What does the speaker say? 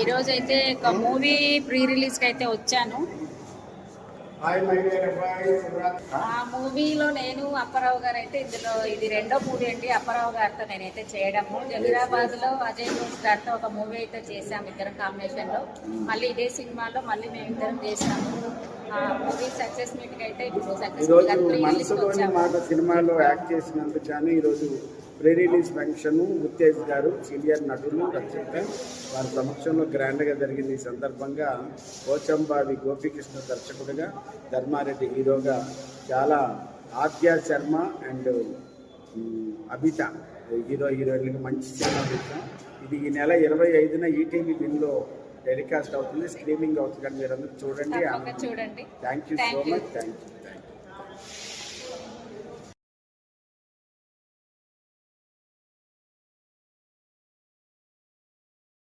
ఈరోజు అయితే ఒక మూవీ ప్రీ రిలీజ్కి అయితే వచ్చాను ఆ మూవీలో నేను అప్పారావు గారు అయితే ఇందులో ఇది రెండో మూవీ అండి. అప్పారావు గారితో నేనైతే చేయడము. హైదరాబాద్లో అజయ్ ఘోష్ గారితో ఒక మూవీ అయితే చేశాము ఇద్దరం కాంబినేషన్లో మళ్ళీ ఇదే సినిమాలో మళ్ళీ మేము ఇద్దరం చేసాము ఆ మూవీ సక్సెస్ మీట్కి అయితే ఇప్పుడు సక్సెస్ సినిమాలో యాక్ట్ చేసినందుకు కానీ ఈరోజు ప్రీ రిలీజ్ ఫంక్షన్ ఉత్తేజ్ గారు సీనియర్ నటులు రచయిత. వారి సమక్షంలో గ్రాండ్గా జరిగింది ఈ సందర్భంగా పోచంబావి గోపికృష్ణ దర్శకుడిగా ధర్మారెడ్డి హీరోగా చాలా ఆద్య శర్మ అండ్ అభిత హీరో హీరోయిన్లకు మంచి సినిమా చూసాం ఇది ఈ నెల ఇరవై ఐదున ఈటీవీ విన్లో టెలికాస్ట్ అవుతుంది స్ట్రీమింగ్ అవుతుంది కానీ మీరందరూ చూడండి. Thank you so. Much thank you